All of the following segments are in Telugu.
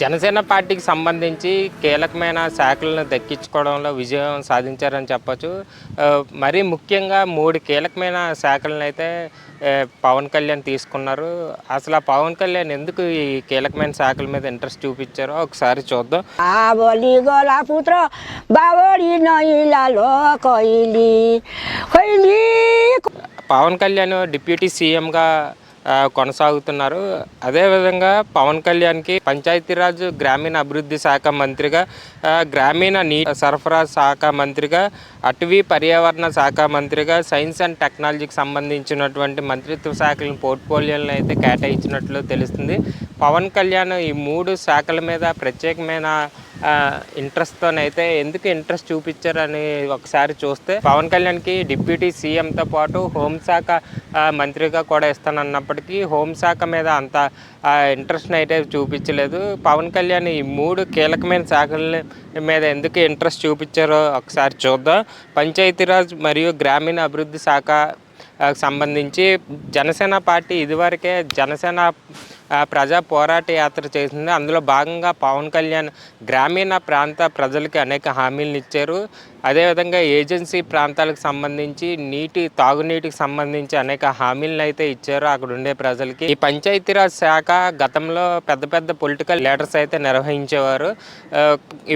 జనసేన పార్టీకి సంబంధించి కీలకమైన శాఖలను దక్కించుకోవడంలో విజయం సాధించారని చెప్పచ్చు. మరీ ముఖ్యంగా మూడు కీలకమైన శాఖలను అయితే పవన్ కళ్యాణ్ తీసుకున్నారు. అసలు ఆ పవన్ కళ్యాణ్ ఎందుకు ఈ కీలకమైన శాఖల మీద ఇంట్రెస్ట్ చూపించారో ఒకసారి చూద్దాం. పవన్ కళ్యాణ్ డిప్యూటీ సీఎంగా కొనసాగుతున్నారు. అదేవిధంగా పవన్ కళ్యాణ్కి పంచాయతీరాజ్ గ్రామీణ అభివృద్ధి శాఖ మంత్రిగా గ్రామీణ నీటి సరఫరా శాఖ మంత్రిగా అటవీ పర్యావరణ శాఖ మంత్రిగా సైన్స్ అండ్ టెక్నాలజీకి సంబంధించినటువంటి మంత్రిత్వ శాఖలను పోర్ట్ఫోలియోలను అయితే కేటాయించినట్లు తెలుస్తుంది. పవన్ కళ్యాణ్ ఈ మూడు శాఖల మీద ప్రత్యేకమైన ఇంట్రెస్ట్తోనైతే ఎందుకు ఇంట్రెస్ట్ చూపించారని ఒకసారి చూస్తే పవన్ కళ్యాణ్కి డిప్యూటీ సీఎంతో పాటు హోంశాఖ మంత్రిగా కూడా ఇస్తానన్నప్పటికీ హోంశాఖ మీద అంత ఇంట్రెస్ట్ని అయితే చూపించలేదు. పవన్ కళ్యాణ్ ఈ మూడు కీలకమైన శాఖల్ని మీద ఎందుకు ఇంట్రెస్ట్ చూపించారో ఒకసారి చూద్దాం. పంచాయతీరాజ్ మరియు గ్రామీణ అభివృద్ధి శాఖ సంబంధించి జనసేన పార్టీ ఇదివరకే జనసేన ప్రజా పోరాట యాత్ర చేసింది. అందులో భాగంగా పవన్ కళ్యాణ్ గ్రామీణ ప్రాంత ప్రజలకి అనేక హామీలను ఇచ్చారు. అదేవిధంగా ఏజెన్సీ ప్రాంతాలకు సంబంధించి నీటి తాగునీటికి సంబంధించి అనేక హామీలను అయితే ఇచ్చారు అక్కడ ఉండే ప్రజలకి. ఈ పంచాయతీరాజ్ శాఖ గతంలో పెద్ద పెద్ద పొలిటికల్ లీడర్స్ అయితే నిర్వహించేవారు.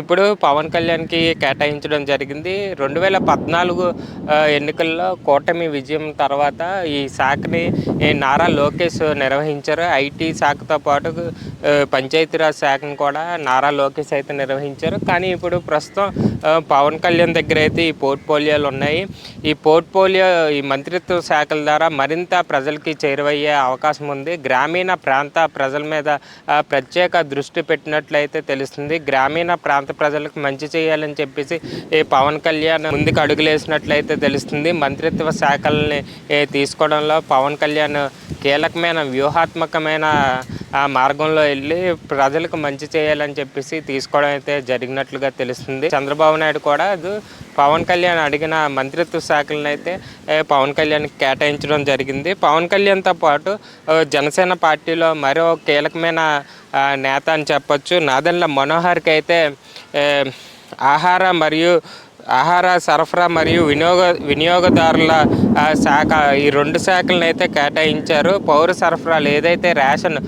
ఇప్పుడు పవన్ కళ్యాణ్కి కేటాయించడం జరిగింది. రెండు వేల పద్నాలుగు ఎన్నికల్లో కూటమి విజయం తర్వాత ఈ శాఖని నారా లోకేష్ నిర్వహించారు. ఐటీ శాఖతో పాటు పంచాయతీరాజ్ శాఖను కూడా నారా లోకేష్ అయితే నిర్వహించారు. కానీ ఇప్పుడు ప్రస్తుతం పవన్ కళ్యాణ్ దగ్గర అయితే ఈ పోర్ట్ఫోలియోలు ఉన్నాయి. ఈ పోర్ట్ఫోలియో ఈ మంత్రిత్వ శాఖల ద్వారా మరింత ప్రజలకి చేరువయ్యే అవకాశం ఉంది. గ్రామీణ ప్రాంత ప్రజల మీద ప్రత్యేక దృష్టి పెట్టినట్లయితే తెలుస్తుంది. గ్రామీణ ప్రాంత ప్రజలకు మంచి చేయాలని చెప్పేసి ఈ పవన్ కళ్యాణ్ ముందుకు అడుగులేసినట్లయితే తెలుస్తుంది. మంత్రిత్వ శాఖల్ని తీసుకోవడంలో పవన్ కళ్యాణ్ కీలకమైన వ్యూహాత్మకమైన ఆ మార్గంలో వెళ్ళి ప్రజలకు మంచి చేయాలని చెప్పేసి తీసుకోవడం అయితే జరిగినట్లుగా తెలుస్తుంది. చంద్రబాబు నాయుడు కూడా అది పవన్ కళ్యాణ్ అడిగిన మంత్రిత్వ శాఖలను అయితే పవన్ కళ్యాణ్ కేటాయించడం జరిగింది. పవన్ కళ్యాణ్తో పాటు జనసేన పార్టీలో మరో కీలకమైన నేత అని చెప్పొచ్చు. నాదెండ్ల మనోహర్కి అయితే ఆహార మరియు ఆహార సరఫరా మరియు వినియోగ వినియోగదారుల శాఖ ఈ రెండు శాఖలను అయితే కేటాయించారు. పౌర సరఫరాలు ఏదైతే రేషన్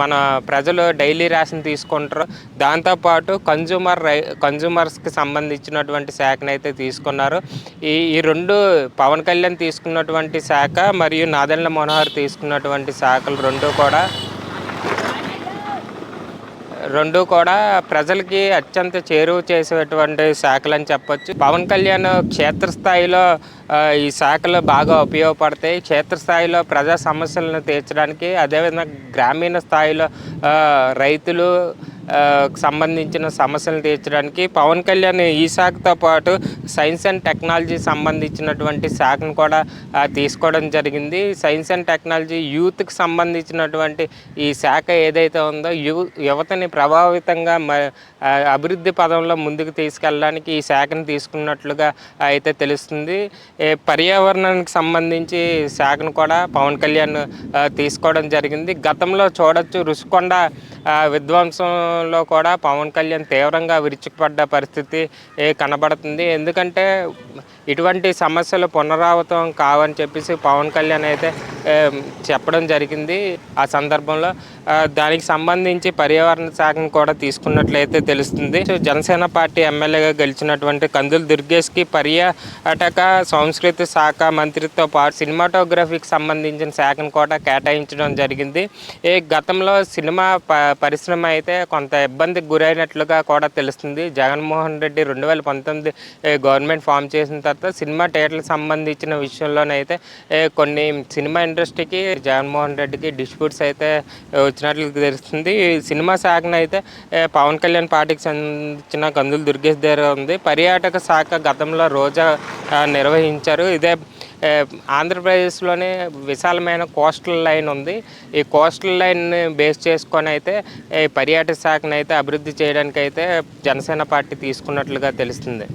మన ప్రజలు డైలీ రేషన్ తీసుకుంటారో దాంతోపాటు కన్జ్యూమర్ రై కన్జ్యూమర్స్కి సంబంధించినటువంటి శాఖను అయితే తీసుకున్నారు. ఈ ఈ రెండు పవన్ కళ్యాణ్ తీసుకున్నటువంటి శాఖ మరియు నాదెండ్ల మనోహర్ తీసుకున్నటువంటి శాఖలు రెండు కూడా రెండు కూడా ప్రజలకి అత్యంత చేరువ చేసేటువంటి శాఖలు అని చెప్పొచ్చు. పవన్ కళ్యాణ్ క్షేత్రస్థాయిలో ఈ శాఖలు బాగా ఉపయోగపడతాయి. క్షేత్రస్థాయిలో ప్రజా సమస్యలను తీర్చడానికి అదేవిధంగా గ్రామీణ స్థాయిలో రైతులు సంబంధించిన సమస్యలు తీర్చడానికి పవన్ కళ్యాణ్ ఈ శాఖతో పాటు సైన్స్ అండ్ టెక్నాలజీ సంబంధించినటువంటి శాఖను కూడా తీసుకోవడం జరిగింది. సైన్స్ అండ్ టెక్నాలజీ యూత్కి సంబంధించినటువంటి ఈ శాఖ ఏదైతే ఉందో యు యువతని ప్రభావితంగా మ అభివృద్ధి పదంలో ముందుకు తీసుకెళ్ళడానికి ఈ శాఖను తీసుకున్నట్లుగా అయితే తెలుస్తుంది. పర్యావరణానికి సంబంధించి శాఖను కూడా పవన్ కళ్యాణ్ తీసుకోవడం జరిగింది. గతంలో చూడొచ్చు రుషికొండ విధ్వంసం విధ్వంసంలో కూడా పవన్ కళ్యాణ్ తీవ్రంగా విరుచుకుపడ్డ పరిస్థితి కనబడుతుంది. ఎందుకంటే ఇటువంటి సమస్యలు పునరావృతం కావని చెప్పేసి పవన్ కళ్యాణ్ అయితే చెప్పడం జరిగింది. ఆ సందర్భంలో దానికి సంబంధించి పర్యావరణ శాఖను కూడా తీసుకున్నట్లయితే తెలుస్తుంది. సో జనసేన పార్టీ ఎమ్మెల్యేగా గెలిచినటువంటి కందులు దుర్గేష్కి పర్యాటక సంస్కృతి శాఖ మంత్రితో పాటు సినిమాటోగ్రఫీకి సంబంధించిన శాఖను కూడా కేటాయించడం జరిగింది. ఈ గతంలో సినిమా ప పరిశ్రమ అయితే కొంత ఇబ్బందికి గురైనట్లుగా కూడా తెలుస్తుంది. జగన్మోహన్ రెడ్డి రెండు వేల పంతొమ్మిది గవర్నమెంట్ ఫామ్ చేసిన తర్వాత సినిమా థియేటర్లకు సంబంధించిన విషయంలోనైతే కొన్ని సినిమా ఇండస్ట్రీకి జగన్మోహన్ రెడ్డికి డిస్ప్యూట్స్ అయితే వచ్చినట్లు తెలుస్తుంది. ఈ సినిమా శాఖను అయితే పవన్ కళ్యాణ్ పార్టీకి సంబంధించిన కందులు దుర్గేష్ దగ్గర ఉంది. పర్యాటక శాఖ గతంలో రోజా నిర్వహించారు. ఇదే ఆంధ్రప్రదేశ్లోనే విశాలమైన కోస్టల్ లైన్ ఉంది. ఈ కోస్టల్ లైన్ బేస్ చేసుకొని అయితే ఈ పర్యాటక శాఖను అయితే అభివృద్ధి చేయడానికి అయితే జనసేన పార్టీ తీసుకున్నట్లుగా తెలుస్తుంది.